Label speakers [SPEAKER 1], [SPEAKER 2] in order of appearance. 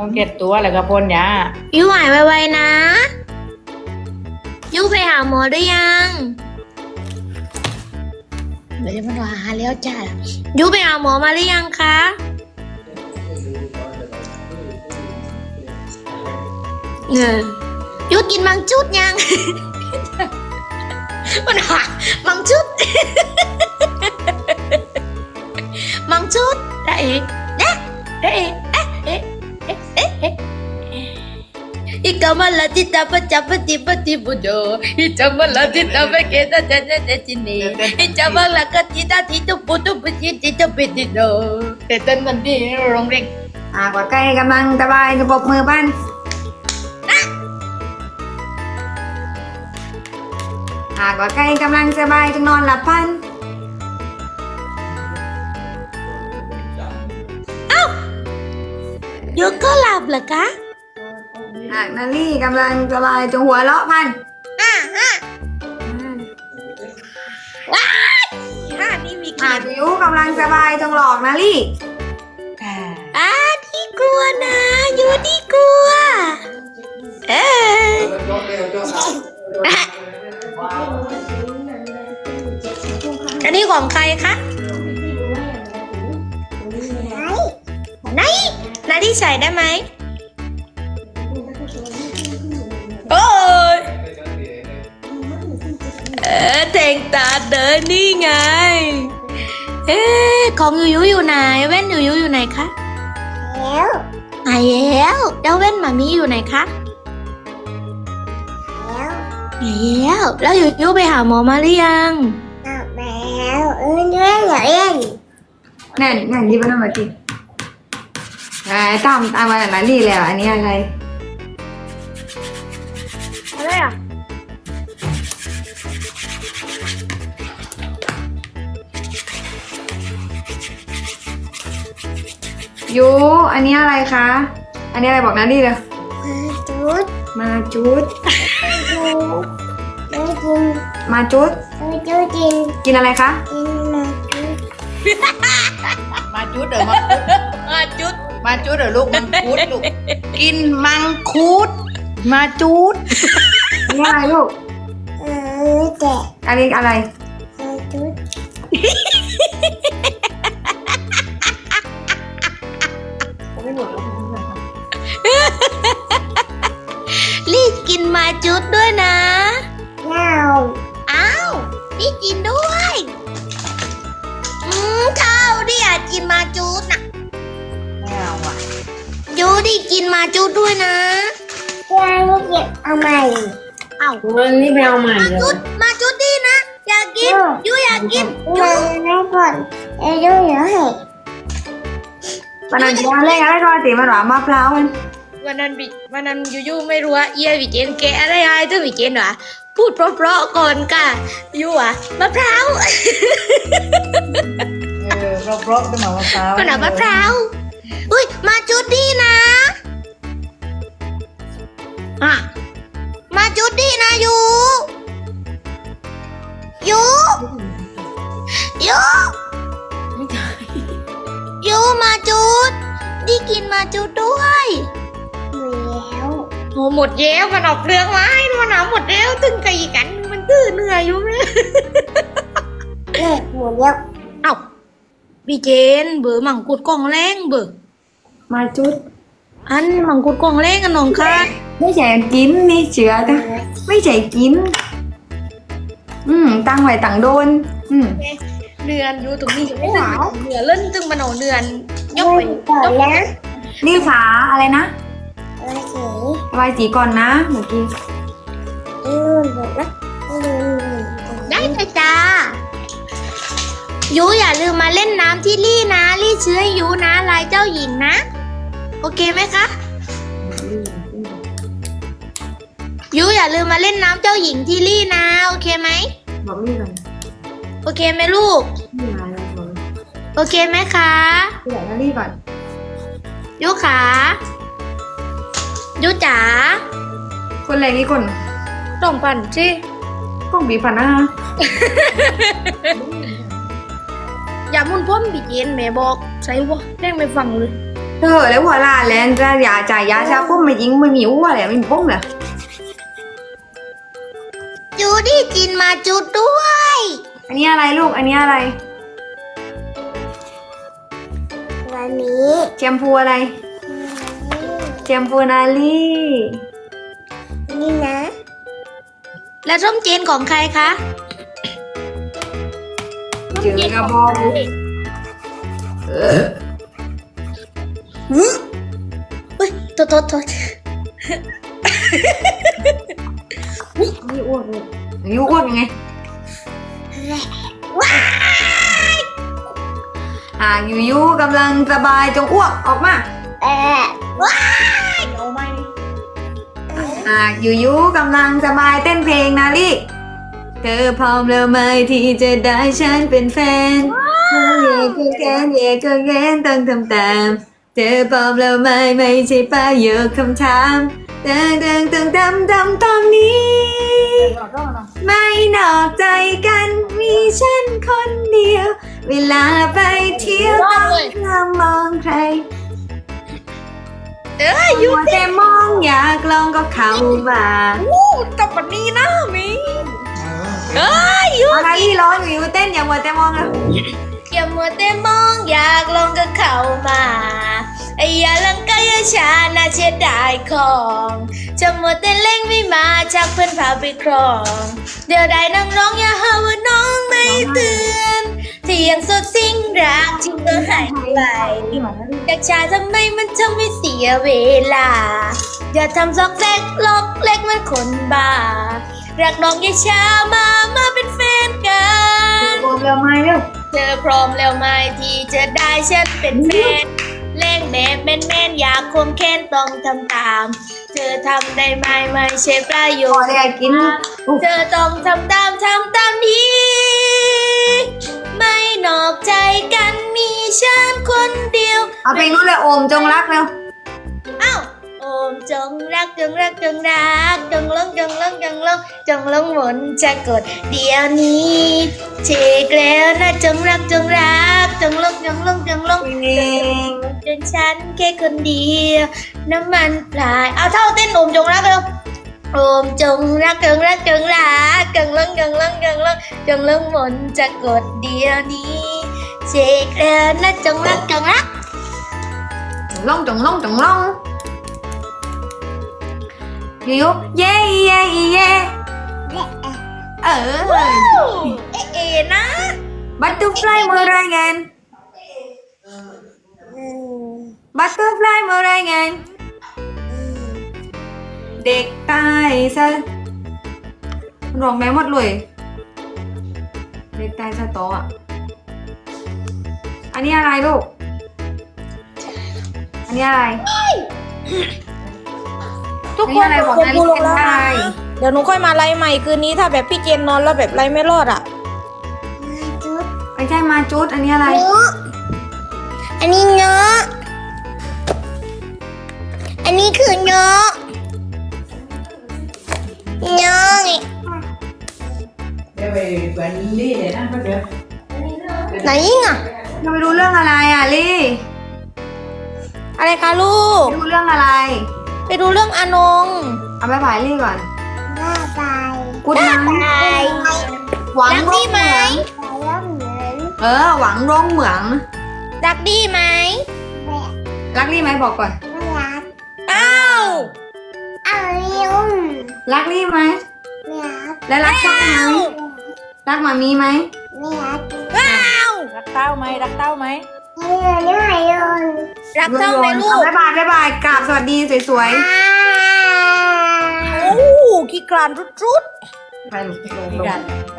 [SPEAKER 1] ต้องเก็บตัวแล้วก็พ่นยา
[SPEAKER 2] ยูหายไวๆนะยูไปหาหมอหรือยังเดี๋ยวมันหาแล้วจ้ายูไปหาหมอมาหรือยังคะเออยูกินมังจุดยัง มันหามังจุดมังจุดได้เอ๊ะได้เอ๊ะเอ๊ะ อีกมาลาจิตาปะจับปะจิปะจิบุโดอีจมาลาจิตาปะเกตาเจ
[SPEAKER 1] เจเจจินี
[SPEAKER 2] อีจมาลากจิตาที่ตุปุตุปุจิติตุปิติโด
[SPEAKER 1] เตตันมันดีโรงเรียน
[SPEAKER 3] อ่ากว่าใกล้กำลังสบายปรบมือบ้านหากว่าใครกำลังสบายจงนอนหลับพัน
[SPEAKER 2] ยูก็หลับเหรอคะ
[SPEAKER 3] หากนาลี่กำลังสบายจงหัวเราะพัน
[SPEAKER 2] อ่าฮะว้ายห้านี่มี
[SPEAKER 3] หากยูกำลังสบายจงหลอกนาลี่
[SPEAKER 1] ค่ะ
[SPEAKER 2] อ่าที่กลัวนะยูที่กลัว เออ อันนี้ของใครคะไหน นาที่ใส่ได้ไหมโอ้ยเออเต่งตาเดินนี่ไง เอ๊ะของยูยูอยู่ไหนแว่นยูยูอยู่ไหนคะแล้วไหนแล้วแล้วแว่นหมามีอยู่ไหนคะแล้วแล้วยูยูไปหาหมอมาหรือยัง
[SPEAKER 4] แล้วเออเล่นอย่าเล่น
[SPEAKER 3] นั่นนั่นยิ้มมันมากิน ไอ้ตามตามมานาลี่แล้วอันนี้อะไร
[SPEAKER 2] อะไรอะ
[SPEAKER 3] ยูอันนี้อะไรคะ อันนี้อะไรบอกนาลี่เลย
[SPEAKER 4] จุด
[SPEAKER 3] มาจุด
[SPEAKER 4] ไม่กิน
[SPEAKER 3] มาจุด
[SPEAKER 4] ไม่จุดกิน
[SPEAKER 3] กินอะไรคะ
[SPEAKER 4] กินมาจุด
[SPEAKER 1] มาจุดเดี๋ยวมา
[SPEAKER 2] มาจุด
[SPEAKER 1] มาจุดเดี๋ยวลูกมังคุดลูกกินมังคุด มาจุด
[SPEAKER 3] อันนี้อะไรลูก
[SPEAKER 4] เออแจก
[SPEAKER 3] อันนี้อะไร
[SPEAKER 2] กินมาจุดด้วยนะ
[SPEAKER 4] เพื่อนไม่เก็บเอาใหม่
[SPEAKER 2] อ้าว
[SPEAKER 1] วันนี้ไปเอาใหม่เลย
[SPEAKER 2] จุดมาจุดดินะ อยากกินยูอยากกิน
[SPEAKER 4] มาไม่ก่อนเอ้ยดูเหรอเหรอ
[SPEAKER 3] มันอันนี้อะไรอะไรก็ตีมันหวานมะพร้าวมัน
[SPEAKER 2] วันนั้นบิวันนั้นยูยูไม่รู้ว่าเอียวิเจนแกะอะไรอะไรตัววิเจนวะพูดเพราะๆก่อนก่ะยูอะมะพร้าว
[SPEAKER 1] เออรอบรอบด้วยมะพร้าว
[SPEAKER 2] มันอะมะพร้าว อุ้ยมาจุดดีนะอะมาจุดดีนะยูยูยูยูมาจุดดีกินมาจุดด้วย
[SPEAKER 4] แล้ว
[SPEAKER 2] โอ้หมดเย้วมันออกเรื่องไม้มันเอาหมดแล้วตึงไก่กัน มันตื้อเหนื่อยอยู่เลย
[SPEAKER 4] เลิกหมดแล้ว
[SPEAKER 2] เอ้าพี่เจนเบอร์มังคุดกล่องแรงเบอร์
[SPEAKER 3] มาจุด
[SPEAKER 2] อันมังคุดกล่องแรงกันน้องค่ะ
[SPEAKER 3] ไม่ใช่กินนี่เชื้อจ้ะไม่ใช่กิน อืม ตั้งไว้ตั้งโดน อืม
[SPEAKER 2] เนือนอยู่ตรงนี้ไม่หนาวเหนือเล่นตึงมันเอาเนือนยกไป
[SPEAKER 4] ก่อนนะ
[SPEAKER 3] นี่ขาอะไรนะ
[SPEAKER 4] โอเค
[SPEAKER 3] ระบายสีก่อนนะเมื่อกี้
[SPEAKER 4] ดูหมดนะดู
[SPEAKER 2] ได้เลยจ้ายูอย่าลืมมาเล่นน้ำที่ลี่นะ ลี่ชื่อให้ยูนะลายเจ้าหญิงนะ โอเคไหมคะยูอย่าลืมมาเล่นน้ำเจ้าหญิงที่ลี่นะ โอเคไหม
[SPEAKER 3] บอกนี่ก่อน
[SPEAKER 2] โอเคไหมลูก
[SPEAKER 3] นี่มาแล้วบอก
[SPEAKER 2] โอเคไหมคะ
[SPEAKER 3] เดี๋ยวนาลี่ก่อน
[SPEAKER 2] ยูขายูจ๋า
[SPEAKER 3] คนอะไรนี่คน
[SPEAKER 2] ต้องปั่นสิ
[SPEAKER 3] กล้องบีบผ่านหน้า
[SPEAKER 2] อย่ามุนพ่มบิเย็นแม่บอก ใส่วะแม่งไม่ฟังเลย
[SPEAKER 3] อ เธอแล้วหัวลานแล้วจะอย่าจ่ายยาชาพุ่มมายิงไม่มีอ้วเลยไม่มีพุ่มเลย
[SPEAKER 2] จูดี้จินมาจุดด้วย
[SPEAKER 3] อันนี้อะไรลูก อันนี้อะไร
[SPEAKER 4] วันนี้
[SPEAKER 3] แชมพูอะไรแชมพูนาลี่
[SPEAKER 4] นี่นะ
[SPEAKER 2] แล้วส้มจีนของใครคะ
[SPEAKER 3] เจอกระบอกเออ
[SPEAKER 2] อุ้ยโทษโทษโทษ
[SPEAKER 3] นี่อ้วกเลยอันนี้อ้วกยังไงอ่าอยู่ยูกำลังสบายจงอ้วกออกมา
[SPEAKER 4] เอ๊ะ
[SPEAKER 3] อ่าอยู่ยูกำลังสบายเต้นเพลงนาลี่เธอพร้อมแล้วไหมที่จะได้ฉันเป็นแฟนเย่ก็แกนเย่ก็แกนต้องทำตาม เธอพร้อมแล้วไหมไม่ใช่ป้าเยอะคำถามเดินเดินต้องทำทำตอนนี้ ไม่นอกใจกันมีฉันคนเดียว เวลาไปเที่ยวต้องห้ามมองใคร
[SPEAKER 2] เอ้ย
[SPEAKER 3] อยู่แต่มองอยากลองก็เข้ามา
[SPEAKER 2] ตบแบบนี้นะมิเอ้ยยู
[SPEAKER 3] อะไรที่ร้อนอยู่อยู่เต้นอย่ามัวแต่มองนะ
[SPEAKER 2] อย่ามัวแต่มองอยากลองก็เข้า ชาน่าเสียดายของจะมัวแต่เล่งไม่มาชักเพื่อนพาไปครอง เดี๋ยวได้นั่งร้องอย่าหาว่าน้องไม่เตือนที่ยังสดสิ่งรักที่ก็หายไปอยากชาทำไมมันทำให้เสียเวลา อย่าทำซอกแซกลอกเล็กมันคนบ้า รักน้องอย่าช้ามามาเป็นแฟนกัน
[SPEAKER 3] โกมเร็วไหมเธ
[SPEAKER 2] อพร้อมแล้วไหมที่จะได้ฉันเป็นแฟน เล่งแบบแม่นๆ อยากควงแค้นต้องทำตาม เธอทำได้ไหมไม่ใช่ประโย
[SPEAKER 3] พอ
[SPEAKER 2] ชน์
[SPEAKER 3] ได้กิน
[SPEAKER 2] เธอต้องทำตามทำตามนี้ ไม่นอกใจกันมีฉันคนเดียว
[SPEAKER 3] เอาเพลงนู้นเลยโอมจงรักเร็ว
[SPEAKER 2] อ้าวโอ มจงรักจงรักจงรักจงลงจงลงจงลงจงลงมนจะกดเดี๋ยวนี้เชกแล้วนะจงรักจงรักจงลงจงลงจงลง
[SPEAKER 3] เพลง
[SPEAKER 2] เป็นฉันแค่คนเดียวน้ำมันพลายเอาเท่าเต้นโอมจงรักเร็วโอมจงรักจงรักจงรักจงลงจงลงจงลงจงลงมนจะกดเดี๋ยวนี้เชกแล้วนะจงรักจงรัก
[SPEAKER 3] จงลงจงลงจงลง อยู่อยู่เย่เย่เย่เออ
[SPEAKER 2] เอ๊ะเอะนะ
[SPEAKER 3] บัตเตอร์ฟลายเมื่อไรกัน
[SPEAKER 4] อืม
[SPEAKER 3] บัตเตอร์ฟลายเมื่อไรกันเด็กตายซะร้องได้หมดเลย เด็กตายซะโตะอะ อันนี้อะไรลูก อันนี้อะไร
[SPEAKER 5] ทุก
[SPEAKER 3] อัน
[SPEAKER 5] ค
[SPEAKER 3] นี้
[SPEAKER 5] น
[SPEAKER 3] อะไรบอก
[SPEAKER 5] คน
[SPEAKER 3] นา
[SPEAKER 5] ดู
[SPEAKER 3] ฬิ
[SPEAKER 5] ลง
[SPEAKER 3] กา
[SPEAKER 5] แล้ว
[SPEAKER 3] อะไร
[SPEAKER 5] นะเดี๋ยวหนูค่อยมาไล่ใหม่คืนนี้ถ้าแบบพี่เจนนอนแล้วแบบไล่ไม่รอดอะ
[SPEAKER 4] จุด
[SPEAKER 3] ไม่ใช่มาจุดอันนี้อะไร
[SPEAKER 4] เนื้ออันนี้เนื้ออันนี้คือเนื้อเนื้อไง
[SPEAKER 6] Để về bệnh lý để nó có được
[SPEAKER 4] ไหนยิ่งอะ
[SPEAKER 3] เราไม่รู้เรื่องอะไรอะลี่
[SPEAKER 5] อะไรคะลูก
[SPEAKER 3] ไม่รู้เรื่องอะไร
[SPEAKER 5] ไปดูเรื่องอานง
[SPEAKER 3] เอาไปผ่ายลี่ก่อน
[SPEAKER 4] บ้าไป
[SPEAKER 3] กูดนะ
[SPEAKER 4] ไป
[SPEAKER 3] หวัง
[SPEAKER 2] รัก
[SPEAKER 3] ร้
[SPEAKER 2] ดี
[SPEAKER 3] อง
[SPEAKER 2] ไหม
[SPEAKER 3] เหมือง
[SPEAKER 4] แล้วเหมือน
[SPEAKER 3] เออ หวังร้องเหมือง
[SPEAKER 2] รักดีไหม
[SPEAKER 4] แบบ
[SPEAKER 3] รักลี่ไหมบอกก่อน
[SPEAKER 4] ไม่รัก
[SPEAKER 2] อ้าว
[SPEAKER 4] เอาเลี้ยว
[SPEAKER 3] รักลี่ไหม
[SPEAKER 4] ไม่รัก
[SPEAKER 3] และรักช่องไหมรักหมามีไหม
[SPEAKER 4] ไม่รัก
[SPEAKER 2] อ้าว
[SPEAKER 5] รักเต้าไหมรักเต้าไหม
[SPEAKER 4] เลี้ยวเลี้ยวเลี้ยว
[SPEAKER 2] รักเท่าไหมลูก
[SPEAKER 3] เอาบ๊ายบายบ๊ายบายกราบสวัสดีสวย
[SPEAKER 4] อ่า
[SPEAKER 5] โอ้ขี้กรานรุด
[SPEAKER 3] ๆไปลูก
[SPEAKER 5] ๆขี้กรานไป